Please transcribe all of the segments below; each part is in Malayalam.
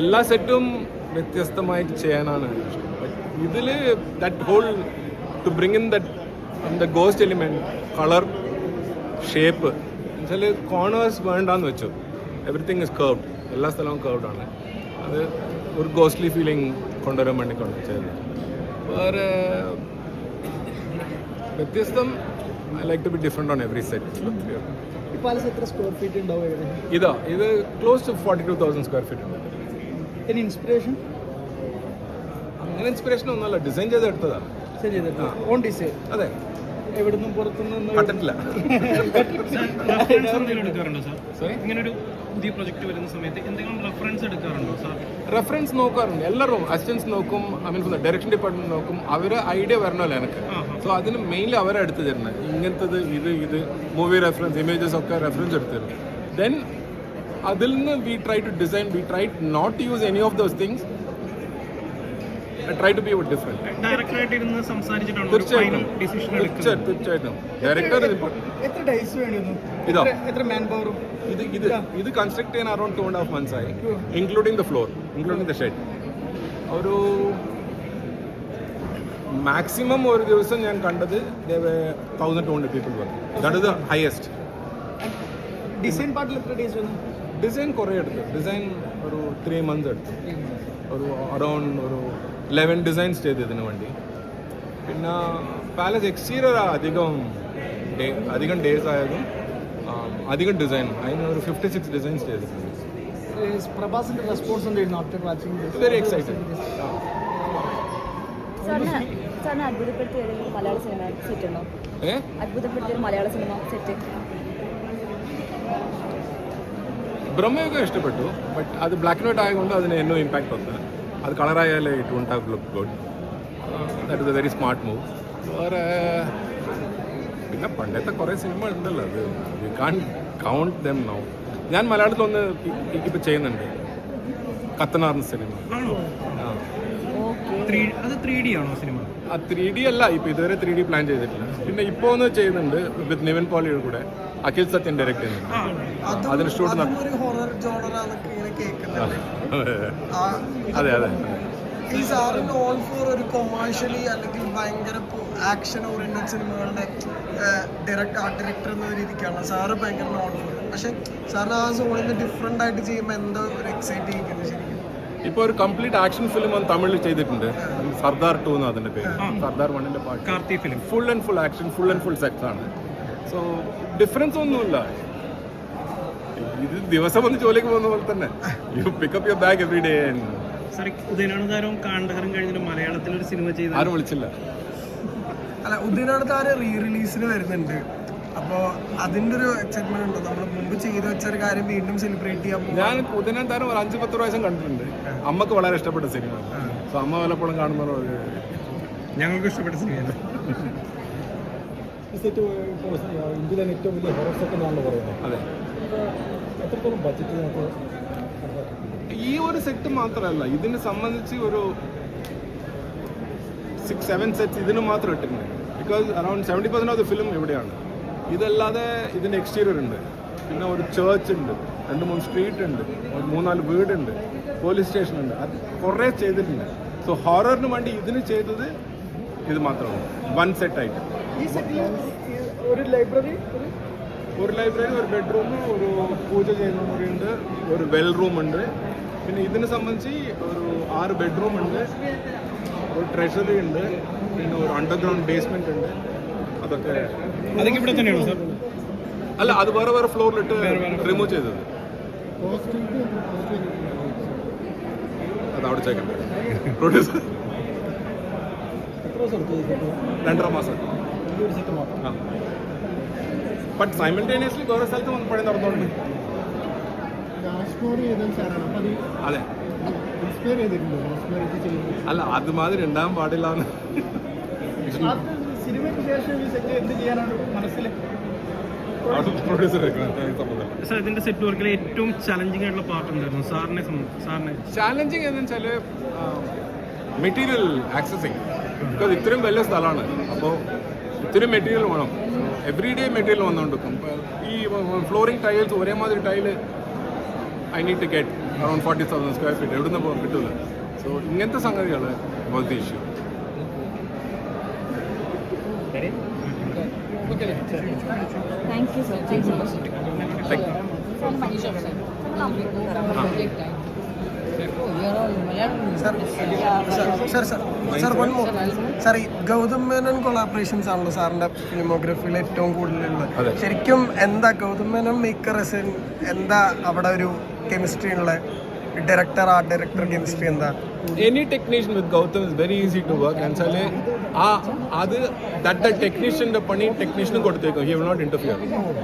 എല്ലാ സെറ്റും വ്യത്യസ്തമായിട്ട് ചെയ്യാനാണ് ഇതിൽ that whole to bring in that the ghost element colour shape എന്നുവെച്ചാൽ കോർണേഴ്സ് വേണ്ടാന്ന് വെച്ചു. എവറിത്തിങ് ഇസ് കർവ്ഡ് എല്ലാ സ്ഥലവും കർവ്ഡ് ആണ്. അത് ഒരു ഗോസ്റ്റ്ലി ഫീലിംഗ് കൊണ്ടുവരാൻ വേണ്ടി കൊണ്ട് ചെയ്തത്. വേറെ വ്യത്യസ്തം I like to be different on every set ഇതാ ഇത് close to forty two thousand square feet ഉണ്ട്. ഇനി ഇൻസ്പിറേഷൻ അങ്ങനെ ഇൻസ്പിറേഷൻ ഒന്നുമല്ല. ഡിസൈൻ ചെയ്തെടുത്തതാണ്. ശരി ഓൺ ഡിസൈൻ അതെ. എവിടുന്നും പുറത്തുനിന്ന് കണ്ടിട്ടില്ല. റെഫറൻസ് എന്തെങ്കിലും എടുക്കാറുണ്ടോ സാർ? Sorry? ഇങ്ങനെ ഒരു പുതിയ പ്രൊജക്ട് വരുന്ന സമയത്ത് എന്തെങ്കിലും റെഫറൻസ് എടുക്കാറുണ്ടോ സാർ? റെഫറൻസ് നോക്കാറുണ്ട്. എല്ലാവരും അസിസ്റ്റൻസ് നോക്കും ഐ മീൻ ഡയറക്ഷൻ ഡിപ്പാർട്ട്മെന്റ് നോക്കും. അവർ ഐഡിയ വരണമല്ലോ എനിക്ക്. സോ അതിന് മെയിൻലി അവരെ എടുത്ത് തരുന്നത്. ഇങ്ങനത്തത് ഇത് ഇത് മൂവി റെഫറൻസ് ഇമേജസ് ഒക്കെ റെഫറൻസ് എടുത്ത് തരും. ദെൻ അതിൽ നിന്ന് we try to design we try not use any of those things try to be different തീർച്ചയായിട്ടും. ഡയറക്ടർ ഇതോ? ഇത് ഇത് ഇത്. കൺസ്ട്രക്ട് ചെയ്യാൻ around two and half months ആയി. Including the floor including the shed ഒരു മാക്സിമം ഒരു ദിവസം ഞാൻ കണ്ടത് തൗസൻഡ് ടു ഹൺഡ്രഡ് പീപ്പിൾ വന്നു. That is the highest design പാർട്ടിൽ എത്ര ഡേയ്സ് വന്നു? ഡിസൈൻ കുറേ എടുത്തു. ഡിസൈൻ ഒരു ത്രീ മന്ത്സ് എടുത്തു. ഒരു അറൗണ്ട് ഒരു ലെവൻ ഡിസൈൻസ് ചെയ്തു ഇതിന് വേണ്ടി. പിന്നെ പാലസ് എക്സ്റ്റീരിയർ അധികം ഡേ അധികം ഡേയ്സ് ആയതും അധികം ഡിസൈൻ അതിന് ഒരു ഫിഫ്റ്റി സിക്സ് ഡിസൈൻസ് ചെയ്തിട്ടുണ്ട് പ്രഭാസിന്റെ റെസ്പോൺസ് എന്തായിരുന്നു ആഫ്റ്റർ വാച്ചിങ് വെരി എക്സൈറ്റഡ് അത്ഭുതപ്പെടുത്തിയ മലയാള സിനിമ സെറ്റ് ഉണ്ടോ? അത്ഭുതപ്പെടുത്തിയ മലയാള സിനിമ സെറ്റ് ബ്രഹ്മയൊക്കെ ഇഷ്ടപ്പെട്ടു ബട്ട് അത് ബ്ലാക്ക് ആൻഡ് വൈറ്റ് ആയതുകൊണ്ട് അതിന് എന്നോ ഇമ്പാക്ട് വന്നത് അത് കളറായാലേ it won't have look good that is a very smart move വേറെ പിന്നെ പണ്ടത്തെ കുറേ സിനിമ ഉണ്ടല്ലോ അത്. You can count them now ഞാൻ മലയാളത്തിൽ ഒന്ന് ഇപ്പോൾ ചെയ്യുന്നുണ്ട്. കത്തനാർന്ന സിനിമ ആ. ത്രീ ഡി അല്ല ഇപ്പൊ ഇതുവരെ ത്രീ ഡി പ്ലാൻ ചെയ്തിട്ടില്ല. പിന്നെ ഇപ്പോൾ ഒന്ന് ചെയ്യുന്നുണ്ട് വിത്ത് നിവൻ പോളിയുടെ കൂടെ. അഖിൽ സത്യൻ ഡയറക്ട് ചെയ്യുന്നുണ്ട് അതിന് ഷൂട്ട് അതെ അതെ ഈ സാറിന് ഓൾ ഫോർ ഒരു കൊമേഴ്ഷ്യലി അല്ലെങ്കിൽ ഭയങ്കര ആക്ഷൻ ഓറിയന്റഡ് സിനിമകളുടെ ഡയറക്ട് ആർട്ട് ഡയറക്ടർ എന്ന രീതിക്കാണ്. സാറ് ഭയങ്കര ഓൾ ഫോർ പക്ഷെ സാറിന് ആ സോണിൽ നിന്ന് ഡിഫറെന്റ് ആയിട്ട് ചെയ്യുമ്പോൾ എന്തോ ഒരു എക്സൈറ്റ് ചെയ്യിക്കുന്നത് ശരിക്കും. ഇപ്പൊ ഒരു കംപ്ലീറ്റ് ആക്ഷൻ ഫിലിം ഒന്ന് തമിഴിൽ ചെയ്തിട്ടുണ്ട്. സർദാർ ടു എന്ന് അതിന്റെ പേര്. സർദാർ വണ്ണിന്റെ പാട്ട്. Karthi film full and full action full and full sex ആണ്. സോ ഡിഫറൻസ് ഒന്നുമില്ല. ഇത് ദിവസം വന്ന് ജോലിക്ക് പോകുന്ന പോലെ തന്നെ. You pick up your bag every day sir ഉദയനാനന്ദാരവും കാണ്ടകരം കഴിഞ്ഞിട്ട് മലയാളത്തിൽ ഒരു സിനിമ ചെയ്ത ആരും വിളിച്ചില്ല. അല്ല ഉദയനാട് താര റീ റിലീസിന് വരുന്നുണ്ട്. അപ്പോ അതിന്റെ ഒരു എക്സൈറ്റ്മെന്റ് ഉണ്ടോ? നമ്മൾ മുമ്പ് ചെയ്തു വെച്ച ഒരു കാര്യം വീണ്ടും സെലിബ്രേറ്റ് ചെയ്യാൻ ഞാൻ പുതിന താരം ഒരു അഞ്ച് പത്ത് പ്രാവശ്യം കണ്ടിട്ടുണ്ട്. അമ്മയ്ക്ക് വളരെ ഇഷ്ടപ്പെട്ട സിനിമ സോ അമ്മ വല്ലപ്പോഴും കാണുന്ന ഞങ്ങൾക്ക് ഇഷ്ടപ്പെട്ട സിനിമയാണ് സെറ്റ് ഇന്ത്യയിലെ തന്നെ ഏറ്റവും വലിയ ഹൊറർ സെറ്റ് പറയുന്നത്. അതെ. എത്രത്തോളം ബഡ്ജറ്റ് നമുക്ക് ഈ ഒരു സെറ്റ് മാത്രമല്ല ഇതിനെ സംബന്ധിച്ച് ഒരു സിക്സ് സെവൻ സെറ്റ് ഇതിന് മാത്രം ഇട്ടിട്ടുണ്ട്. Because around seventy percent of the film ഇവിടെയാണ്. ഇതല്ലാതെ ഇതിന്റെ എക്സ്റ്റീരിയർ ഉണ്ട്. പിന്നെ ഒരു ചേർച്ച് ഉണ്ട്. രണ്ട് മൂന്ന് സ്ട്രീറ്റ് ഉണ്ട്. ഒരു മൂന്നാൽ വീടുണ്ട്. പോലീസ് സ്റ്റേഷൻ ഉണ്ട്. അത് കുറേ ചെയ്തിട്ടുണ്ട്. സോ ഹൊററിന് വേണ്ടി ഇതിന് ചെയ്തത് ഇത് മാത്രമാണ്. വൺ സെറ്റായിട്ട് ഈ സെറ്റിൽ ഒരു ലൈബ്രറി ഒരു ലൈബ്രറി ഒരു ബെഡ്റൂം ഒരു പൂജ ചെയ്യുന്ന മുറിയുണ്ട് ഒരു വെൽ റൂം ഉണ്ട്. പിന്നെ ഇതിനെ സംബന്ധിച്ച് ഒരു ആറ് ബെഡ്റൂം ഉണ്ട് ഒരു ട്രഷറി ഉണ്ട് പിന്നെ ഒരു അണ്ടർഗ്രൗണ്ട് ബേസ്മെന്റ് ഉണ്ട്. അതൊക്കെ അതൊക്കെ ഇവിടെ തന്നെയാണോ സാർ അല്ല അത് വേറെ വേറെ ഫ്ലോറിലിട്ട് റിമൂവ് ചെയ്തത്. അത് അവിടെ ചേക്കണ്ടേ പ്രൊഡ്യൂസർ രണ്ടര മാസം. ഈ ഒരു സെറ്റ് മാത്രം ബട്ട് സൈമിൾട്ടേനിയസ്ലി വേറെ സ്ഥലത്ത് വന്ന് പണി നടന്നുകൊണ്ട് അതെ അല്ല അതുമാതിരി ഉണ്ടാകാൻ പാടില്ല സിനിമയ്ക്ക് ശേഷം ഈ സെറ്റ് എന്ത് ചെയ്യാനാണ് മനസ്സിൽ സാർ ഇതിന്റെ സെറ്റ് വർക്കിലെ ഏറ്റവും ചലഞ്ചിങ് ആയിട്ടുള്ള പാർട്ട് ഉണ്ടായിരുന്നു സാറിനെ സാറിനെ. ചാലഞ്ചിങ് എന്ന് വെച്ചാൽ മെറ്റീരിയൽ ആക്സസിങ് ബിക്കോസ് ഇത്രയും വലിയ സ്ഥലമാണ്. അപ്പോൾ ഇത്രയും മെറ്റീരിയൽ വേണം എവറി ഡേ മെറ്റീരിയൽ വന്നുകൊണ്ടിരിക്കും ഈ flooring tiles ഒരേമാതിരി tile I need to get around forty thousand square feet എവിടെ നിന്ന് കിട്ടില്ല സോ ഇങ്ങനത്തെ സംഗതികൾ was the issue thank you sir thank you so much sir ഈ ഗൗതം മേനൻ കൊളാബറേഷൻസ് ആണല്ലോ സാറിന്റെ ഫിലിമോഗ്രഫിയിൽ ഏറ്റവും കൂടുതലുള്ളത്. ശരിക്കും എന്താ ഗൗതം മേനോൻ മേക്കർ എന്താ അവിടെ ഒരു കെമിസ്ട്രി ഉള്ള ഡയറക്ടർ ആർട്ട് ഡയറക്ടർ കെമിസ്ട്രി എന്താ? Any technician with Gautham is very easy to work എന്നുവെച്ചാൽ ആ അത് ദാറ്റ് ടെക്നീഷ്യന്റെ പണി ടെക്നീഷ്യനും കൊടുത്തേക്കും. He will not interfere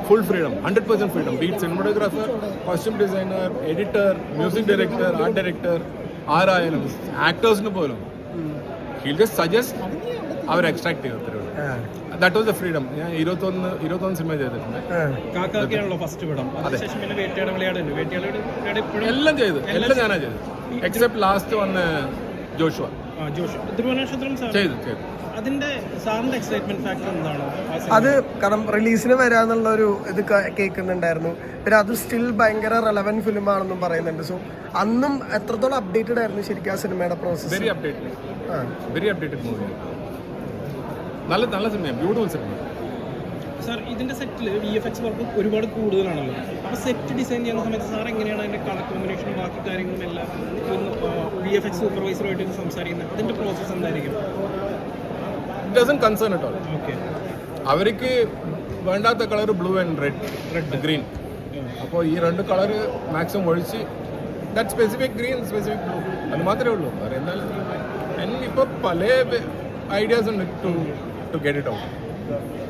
full freedom hundred percent freedom be it cinematographer costume designer editor music director art director ആരായാലും ആക്ടേഴ്സിന് പോലും. ഹിൽ ജസ്റ്റ് സജസ്റ്റ് അവർ എക്സ്ട്രാക്ട് ചെയ്യും അത്രേ ദാറ്റ് വാസ് ദ ഫ്രീഡം ഞാൻ ഇരുപത്തൊന്ന് ഇരുപത്തൊന്ന് സിനിമ ചെയ്തിട്ടുണ്ട്. കാക്കാക്കിയാണല്ലോ ഫസ്റ്റ് പടം അതിനുശേഷം പിന്നെ വേട്ടയാട് വിളയാടുണ്ട്. വേട്ടയാട് വിളയാട് ഇപ്പോഴും എല്ലാം ചെയ്തു. എല്ലാം ഞാനാ ചെയ്തു എക്സെപ്റ്റ് ലാസ്റ്റ് വന്ന് ജോഷുവ. ചെയ്തു ചെയ്തു. അതിന്റെ സാറിന്റെ എക്സൈറ്റ്മെന്റ് ഫാക്ടർ എന്താണ്? അത് കാരണം റിലീസിന് വരാന്നുള്ള ഒരു ഇത് കേൾക്കുന്നുണ്ടായിരുന്നു. പിന്നെ അത് സ്റ്റിൽ ഭയങ്കര റെലവന്റ് ഫിലിം ആണെന്നും പറയുന്നുണ്ട്. സോ അന്നും എത്രത്തോളം അപ്ഡേറ്റഡ് ആയിരുന്നു ശരിക്കും ആ സിനിമയുടെ process very updated very updated movie നല്ല നല്ല സിനിമയാണ് ബ്യൂട്ടിഫുൾ സിനിമ. സാർ ഇതിന്റെ സെറ്റിൽ വി എഫ് എക്സ് വർക്ക് ഒരുപാട് കൂടുതലാണല്ലോ. അപ്പോൾ സെറ്റ് ഡിസൈൻ ചെയ്യുന്ന സമയത്ത് സാർ എങ്ങനെയാണ് അതിന്റെ കളർ കോമ്പിനേഷനും ബാക്കി കാര്യങ്ങളും എല്ലാം വി എഫ് എക്സ് സൂപ്പർവൈസറുമായിട്ട് സംസാരിക്കുന്നത്? അതിന്റെ പ്രോസസ്സ് എന്തായിരിക്കും? ഡസൻ കൺസേൺ ഇട്ടോ ഓക്കെ അവർക്ക് വേണ്ടാത്ത colour blue and red red green അപ്പോൾ ഈ രണ്ട് കളർ മാക്സിമം ഒഴിച്ച് that specific green specific blue അത് മാത്രമേ ഉള്ളൂ. വേറെ എന്തായാലും. ഇപ്പോൾ പല ഐഡിയാസ് ഉണ്ട് to to get it out